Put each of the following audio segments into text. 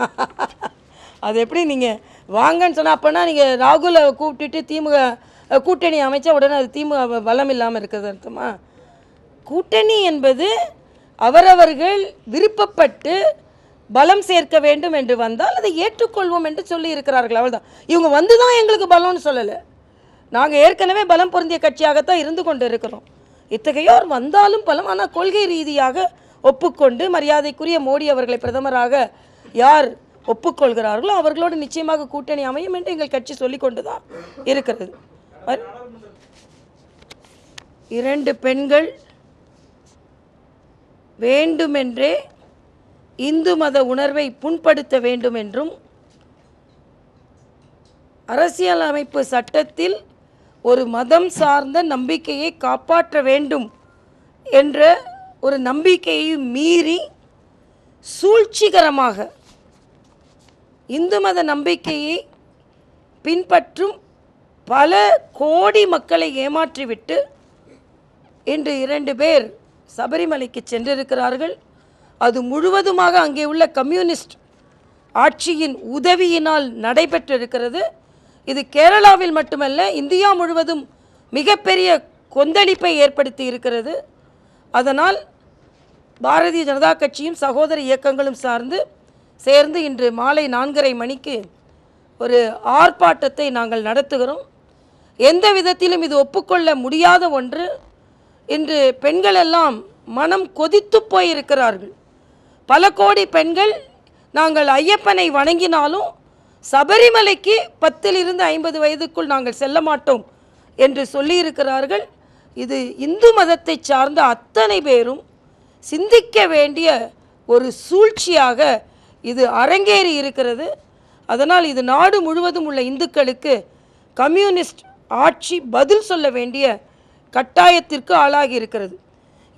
அது எப்படி நீங்கள் வாங்கன்னு சொன்னால் அப்போனா நீங்கள் ராகுலை கூப்பிட்டுட்டு திமுக கூட்டணி அமைச்சா உடனே அது திமுக பலம் இல்லாமல் இருக்கிறது அர்த்தமா? கூட்டணி என்பது அவரவர்கள் விருப்பப்பட்டு பலம் சேர்க்க வேண்டும் என்று வந்தால் அதை ஏற்றுக்கொள்வோம் என்று சொல்லி இருக்கிறார்கள். அவள்தான் இவங்க வந்து தான் எங்களுக்கு பலம்னு சொல்லலை. நாங்கள் ஏற்கனவே பலம் பொருந்திய கட்சியாகத்தான் இருந்து கொண்டு இருக்கிறோம். இத்தகையோர் வந்தாலும் பலம் ஆனால் கொள்கை ரீதியாக ஒப்புக்கொண்டு மரியாதைக்குரிய மோடி அவர்களை பிரதமராக யார் ஒப்புக்கொள்கிறார்களோ அவர்களோடு நிச்சயமாக கூட்டணி அமையும் என்று எங்கள் கட்சி சொல்லிக்கொண்டு தான் இருக்கிறது. இரண்டு பெண்கள் வேண்டுமென்றே இந்து மத உணர்வை புண்படுத்த வேண்டும் என்றும் அரசியலமைப்பு சட்டத்தில் ஒரு மதம் சார்ந்த நம்பிக்கையை காப்பாற்ற வேண்டும் என்ற ஒரு நம்பிக்கையை மீறி சூழ்ச்சிகரமாக இந்து மத நம்பிக்கையை பின்பற்றும் பல கோடி மக்களை ஏமாற்றிவிட்டு இன்று இரண்டு பேர் சபரிமலைக்கு சென்றிருக்கிறார்கள். அது முழுவதுமாக அங்கே உள்ள கம்யூனிஸ்ட் ஆட்சியின் உதவியினால் நடைபெற்றிருக்கிறது. இது கேரளாவில் மட்டுமல்ல இந்தியா முழுவதும் மிகப்பெரிய கொந்தளிப்பை ஏற்படுத்தி இருக்கிறது. அதனால் பாரதிய ஜனதா கட்சியும் சகோதர இயக்கங்களும் சார்ந்து சேர்ந்து இன்று மாலை நான்கரை மணிக்கு ஒரு ஆர்ப்பாட்டத்தை நாங்கள் நடத்துகிறோம். எந்த விதத்திலும் இது ஒப்புக்கொள்ள முடியாத ஒன்று. இன்று பெண்கள் எல்லாம் மனம் கொதித்து போயிருக்கிறார்கள். பல கோடி பெண்கள் நாங்கள் ஐயப்பனை வணங்கினாலும் சபரிமலைக்கு பத்திலிருந்து ஐம்பது வயதுக்குள் நாங்கள் செல்ல மாட்டோம் என்று சொல்லியிருக்கிறார்கள். இது இந்து மதத்தை சார்ந்த அத்தனை பேரும் சிந்திக்க வேண்டிய ஒரு சூழ்ச்சியாக இது அரங்கேறி இருக்கிறது. அதனால் இது நாடு முழுவதும் உள்ள இந்துக்களுக்கு கம்யூனிஸ்ட் ஆட்சி பதில் சொல்ல வேண்டிய கட்டாயத்திற்கு ஆளாகி இருக்கிறது.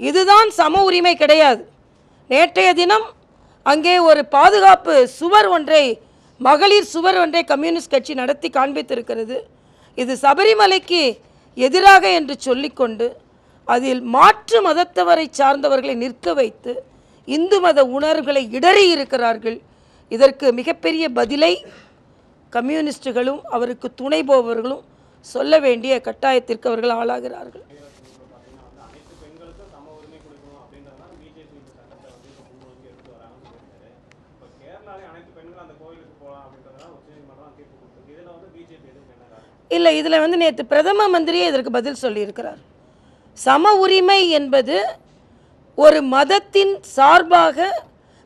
இதுதான் சம உரிமை கிடையாது. நேற்றைய தினம் அங்கே ஒரு பாதுகாப்பு சுவர் ஒன்றை மகளிர் சுவர் ஒன்றை கம்யூனிஸ்ட் கட்சி நடத்தி காண்பித்திருக்கிறது. இது சபரிமலைக்கு எதிராக என்று சொல்லிக்கொண்டு அதில் மாற்று மதத்தவரை சார்ந்தவர்களை நிற்க வைத்து இந்து மத உணர்வுகளை இடறி இருக்கிறார்கள். இதற்கு மிகப்பெரிய பதிலை கம்யூனிஸ்டுகளும் அவருக்கு துணை போபவர்களும் சொல்ல வேண்டிய கட்டாயத்திற்கு அவர்கள் ஆளாகிறார்கள். இல்லை இதில் வந்து நேற்று பிரதம மந்திரியே இதற்கு பதில் சொல்லியிருக்கிறார். சம உரிமை என்பது ஒரு மதத்தின் சார்பாக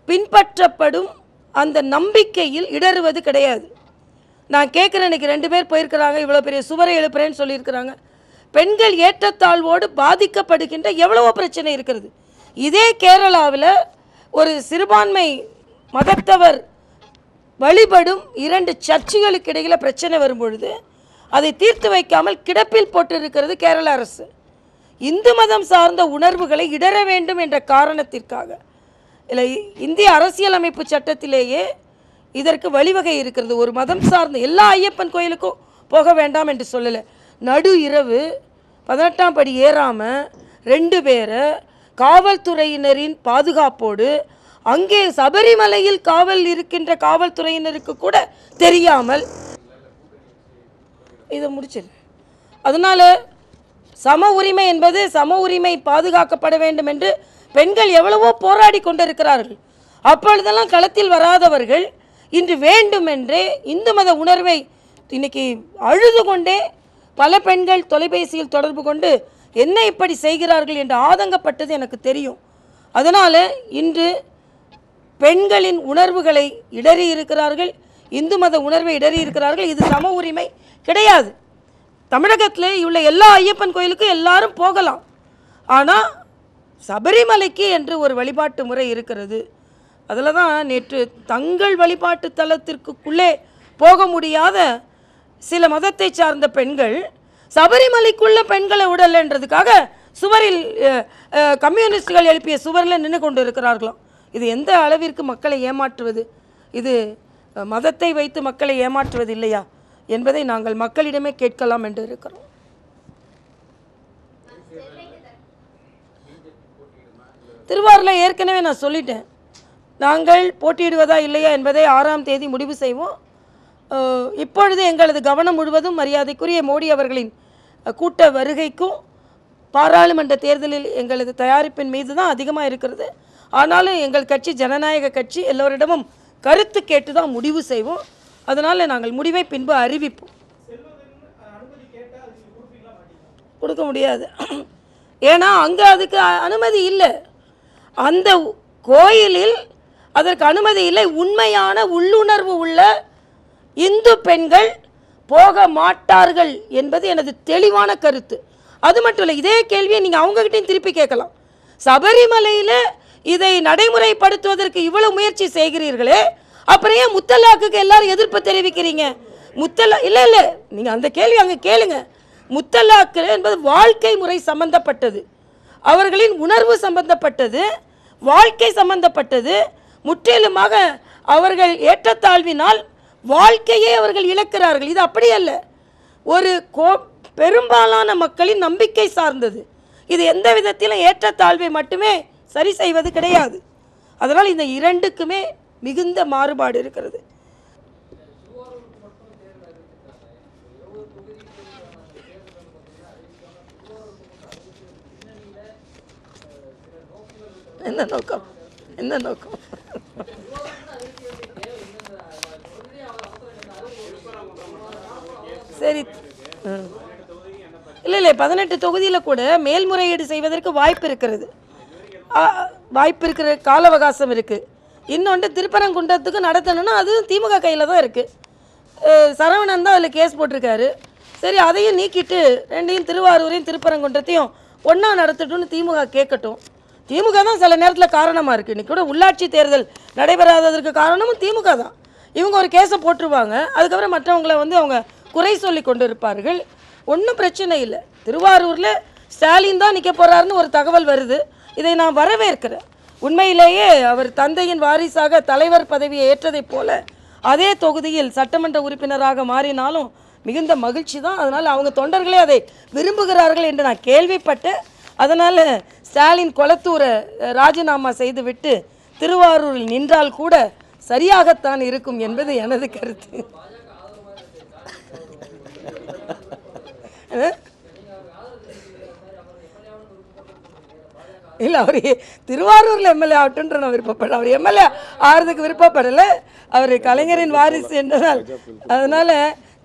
பின்பற்றப்படும் அந்த நம்பிக்கையில் இடறுவது கிடையாது. நான் கேட்குறேன் இன்றைக்கி ரெண்டு பேர் போயிருக்கிறாங்க இவ்வளோ பெரிய சுவரை எழுப்புறேன்னு சொல்லியிருக்கிறாங்க. பெண்கள் ஏற்றத்தாழ்வோடு பாதிக்கப்படுகின்ற எவ்வளவோ பிரச்சனை இருக்கிறது. இதே கேரளாவில் ஒரு சிறுபான்மை மதத்தவர் வழிபடும் இரண்டு சர்ச்சுகளுக்கு இடையில் பிரச்சனை வரும்பொழுது அதை தீர்த்து வைக்காமல் கிடப்பில் போட்டிருக்கிறது கேரள அரசு. இந்து மதம் சார்ந்த உணர்வுகளை இடர வேண்டும் என்ற காரணத்திற்காக. இல்லை இந்திய அரசியலமைப்பு சட்டத்திலேயே இதற்கு வழிவகை இருக்கிறது. ஒரு மதம் சார்ந்த எல்லா ஐயப்பன் கோயிலுக்கும் போக வேண்டாம் என்று சொல்லலை. நடு இரவு பதினெட்டாம் படி ஏறாமல் ரெண்டு பேரை காவல்துறையினரின் பாதுகாப்போடு அங்கே சபரிமலையில் காவல் இருக்கின்ற காவல்துறையினருக்கு கூட தெரியாமல் இதை முடிச்சிரு. அதனால் சம உரிமை என்பது சம உரிமை பாதுகாக்கப்பட வேண்டும் என்று பெண்கள் எவ்வளவோ போராடி கொண்டிருக்கிறார்கள். அப்பொழுதெல்லாம் களத்தில் வராதவர்கள் இன்று வேண்டுமென்றே இந்து மத உணர்வை இன்னைக்கு அழுது கொண்டே பல பெண்கள் தொலைபேசியில் தொடர்பு கொண்டு என்ன இப்படி செய்கிறார்கள் என்று ஆதங்கப்பட்டது எனக்கு தெரியும். அதனால் இன்று பெண்களின் உணர்வுகளை இடறி இருக்கிறார்கள். இந்து மத உணர்வை இடறி இருக்கிறார்கள். இது சம உரிமை கிடையாது. தமிழகத்தில் உள்ள எல்லா ஐயப்பன் கோயிலுக்கும் எல்லாரும் போகலாம். ஆனால் சபரிமலைக்கு என்று ஒரு வழிபாட்டு முறை இருக்கிறது. அதில் தான் நேற்று தங்கள் வழிபாட்டு தலத்திற்குள்ளே போக முடியாத சில மதத்தை சார்ந்த பெண்கள் சபரிமலைக்குள்ள பெண்களை விடலைன்றதுக்காக சுவரில் கம்யூனிஸ்டுகள் எழுப்பிய சுவரில் நின்று கொண்டு இருக்கிறார்களாம் இது எந்த அளவிற்கு மக்களை ஏமாற்றுவது? இது மதத்தை வைத்து மக்களை ஏமாற்றுவது இல்லையா என்பதை நாங்கள் மக்களிடமே கேட்கலாம் என்று இருக்கிறோம். திருவாரூரில் ஏற்கனவே நான் சொல்லிட்டேன். நாங்கள் போட்டியிடுவதா இல்லையா என்பதை ஆறாம் தேதி முடிவு செய்வோம். இப்பொழுது எங்களது கவனம் முழுவதும் மரியாதைக்குரிய மோடி அவர்களின் கூட்ட வருகைக்கும் பாராளுமன்ற தேர்தலில் எங்களது தயாரிப்பின் மீது தான் அதிகமாக இருக்கிறது. ஆனாலும் எங்கள் கட்சி ஜனநாயக கட்சி எல்லோரிடமும் கருத்து கேட்டு தான் முடிவு செய்வோம். அதனால் நாங்கள் முடிவை பின்பு அறிவிப்போம். கொடுக்க முடியாது. ஏன்னா அங்கே அதுக்கு அனுமதி இல்லை. அந்த கோயிலில் அதற்கு அனுமதி இல்லை. உண்மையான உள்ளுணர்வு உள்ள இந்து பெண்கள் போக மாட்டார்கள் என்பது எனது தெளிவான கருத்து. அது மட்டும் இல்லை இதே கேள்வியை நீங்கள் அவங்ககிட்டையும் திருப்பி கேட்கலாம். சபரிமலையில் இதை நடைமுறைப்படுத்துவதற்கு இவ்வளவு முயற்சி செய்கிறீர்களே அப்புறம் ஏன் முத்தலாக்குக்கு எல்லாரும் எதிர்ப்பு தெரிவிக்கிறீங்க? முத்தலா இல்லை இல்லை நீங்கள் அந்த கேள்வி அங்கே கேளுங்க. முத்தலாக்கு என்பது வாழ்க்கை முறை சம்பந்தப்பட்டது. அவர்களின் உணர்வு சம்பந்தப்பட்டது வாழ்க்கை சம்பந்தப்பட்டது. முற்றிலுமாக அவர்கள் ஏற்றத்தாழ்வினால் வாழ்க்கையே அவர்கள் இழக்கிறார்கள். இது அப்படி அல்ல. ஒரு கோ பெரும்பாலான மக்களின் நம்பிக்கை சார்ந்தது. இது எந்த விதத்திலும் ஏற்றத்தாழ்வை மட்டுமே சரி செய்வது கிடையாது. அதனால் இந்த இரண்டுக்குமே மிகுந்த மாறுபாடு இருக்கிறது. என்ன நோக்கம்? என்ன நோக்கம்? சரி. ம். இல்லை இல்லை பதினெட்டு தொகுதியில் கூட மேல்முறையீடு செய்வதற்கு வாய்ப்பு இருக்கிறது. வாய்ப்பு இருக்கிற கால அவகாசம் இருக்குது இன்னொன்று திருப்பரங்குன்றத்துக்கு நடத்தணும்னா அதுவும் திமுக கையில் தான் இருக்குது சரவணன் தான் அதில் கேஸ் போட்டிருக்காரு. சரி அதையும் நீக்கிட்டு ரெண்டையும் திருவாரூரையும் திருப்பரங்குன்றத்தையும் ஒன்றா நடத்தட்டும்னு திமுக கேட்கட்டும். திமுக தான் சில நேரத்தில் காரணமாக இருக்குது இன்றைக்கி கூட உள்ளாட்சி தேர்தல் நடைபெறாததற்கு காரணமும் திமுக தான். இவங்க ஒரு கேஸை போட்டுருவாங்க. அதுக்கப்புறம் மற்றவங்களை வந்து அவங்க குறை சொல்லி கொண்டு இருப்பார்கள். ஒன்றும் பிரச்சனை இல்லை. திருவாரூரில் ஸ்டாலின் தான் நிற்க போகிறாருன்னு ஒரு தகவல் வருது. இதை நான் வரவேற்கிறேன். உண்மையிலேயே அவர் தந்தையின் வாரிசாக தலைவர் பதவியை ஏற்றதைப் போல அதே தொகுதியில் சட்டமன்ற உறுப்பினராக மாறினாலும் மிகுந்த மகிழ்ச்சி தான். அதனால் அவங்க தொண்டர்களே அதை விரும்புகிறார்கள் என்று நான் கேள்விப்பட்டேன். அதனால் ஸ்டாலின் கொளத்தூரை ராஜினாமா செய்துவிட்டு திருவாரூரில் நின்றால் கூட சரியாகத்தான் இருக்கும் என்பது எனது கருத்து. இல்லை அவர் திருவாரூரில் எம்எல்ஏ ஆகட்டுன்ற நான் விருப்பப்படல. அவர் எம்எல்ஏ ஆகிறதுக்கு விருப்பப்படலை. அவர் கலைஞரின் வாரிசு என்றதால் அதனால்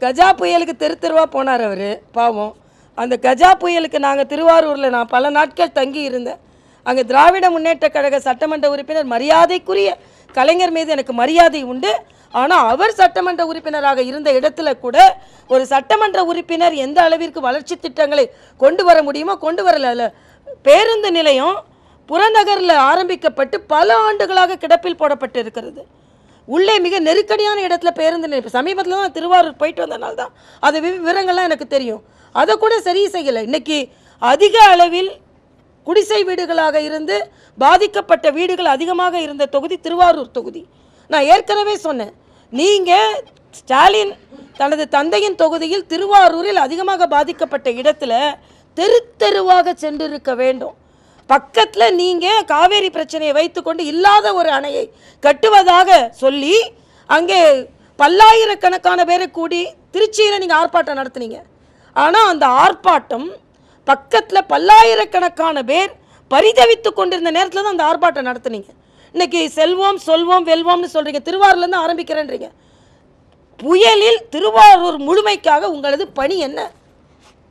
கஜா புயலுக்கு தெரு தெருவாக போனார் அவர் பாவம். அந்த கஜா புயலுக்கு நாங்கள் திருவாரூரில் நான் பல நாட்கள் தங்கி இருந்தேன். அங்கே திராவிட முன்னேற்ற கழக சட்டமன்ற உறுப்பினர் மரியாதைக்குரிய கலைஞர் மீது எனக்கு மரியாதை உண்டு. ஆனால் அவர் சட்டமன்ற உறுப்பினராக இருந்த இடத்துல கூட ஒரு சட்டமன்ற உறுப்பினர் எந்த அளவிற்கு வளர்ச்சி திட்டங்களை கொண்டு வர முடியுமோ கொண்டு வரல. பேருந்து நிலையம் புறநகரில் ஆரம்பிக்கப்பட்டு பல ஆண்டுகளாக கிடப்பில் போடப்பட்டு இருக்கிறது உள்ளே மிக நெருக்கடியான இடத்துல பேருந்து நிலையம். சமீபத்தில் தான் திருவாரூர் போயிட்டு வந்தனால தான் அது வி- விவரங்கள்லாம் எனக்கு தெரியும். அதை கூட சரி செய்யலை. இன்னைக்கு அதிக அளவில் குடிசை வீடுகளாக இருந்து பாதிக்கப்பட்ட வீடுகள் அதிகமாக இருந்த தொகுதி திருவாரூர் தொகுதி. நான் ஏற்கனவே சொன்னேன். நீங்கள் ஸ்டாலின் தனது தந்தையின் தொகுதியில் திருவாரூரில் அதிகமாக பாதிக்கப்பட்ட இடத்துல தெரு தெருவாக சென்றிருக்க வேண்டும். பக்கத்தில் நீங்கள் காவேரி பிரச்சனையை வைத்துக்கொண்டு இல்லாத ஒரு அணையை கட்டுவதாக சொல்லி அங்கே பல்லாயிரக்கணக்கான பேரை கூடி திருச்சியில் நீங்கள் ஆர்ப்பாட்டம் நடத்துனீங்க. ஆனால் அந்த ஆர்ப்பாட்டம் பக்கத்தில் பல்லாயிரக்கணக்கான பேர் பரிதவித்து கொண்டிருந்த நேரத்தில் தான் அந்த ஆர்ப்பாட்டம் நடத்துனீங்க. இன்னைக்கு செல்வோம் சொல்வோம் வெல்வோம்னு சொல்கிறீங்க திருவாரூர்லேருந்து ஆரம்பிக்கிறேன்றீங்க. புயலில் திருவாரூர் முழுமைக்காக உங்களது பணி என்ன?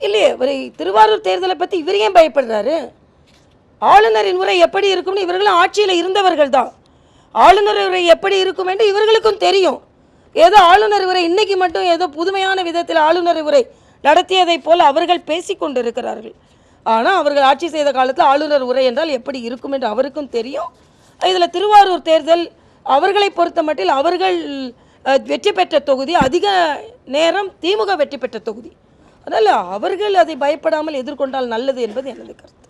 இல்லையே இவர் திருவாரூர் தேர்தலை பற்றி இவர் ஏன் பயப்படுறாரு? ஆளுநரின் உரை எப்படி இருக்கும்னு இவர்களும் ஆட்சியில் இருந்தவர்கள் தான். ஆளுநர் உரை எப்படி இருக்கும் என்று இவர்களுக்கும் தெரியும். ஏதோ ஆளுநர் உரை இன்னைக்கு மட்டும் ஏதோ புதுமையான விதத்தில் ஆளுநர் உரை நடத்தியதைப் போல் அவர்கள் பேசி கொண்டிருக்கிறார்கள். ஆனால் அவர்கள் ஆட்சி செய்த காலத்தில் ஆளுநர் உரை என்றால் எப்படி இருக்கும் என்று அவருக்கும் தெரியும். இதில் திருவாரூர் தேர்தல் அவர்களை பொறுத்த மட்டில் அவர்கள் வெற்றி பெற்ற தொகுதி அதிக நேரம் திமுக வெற்றி பெற்ற தொகுதி. அதனால் அவர்கள் அதை பயப்படாமல் எதிர்கொண்டால் நல்லது என்பது எனது கருத்து.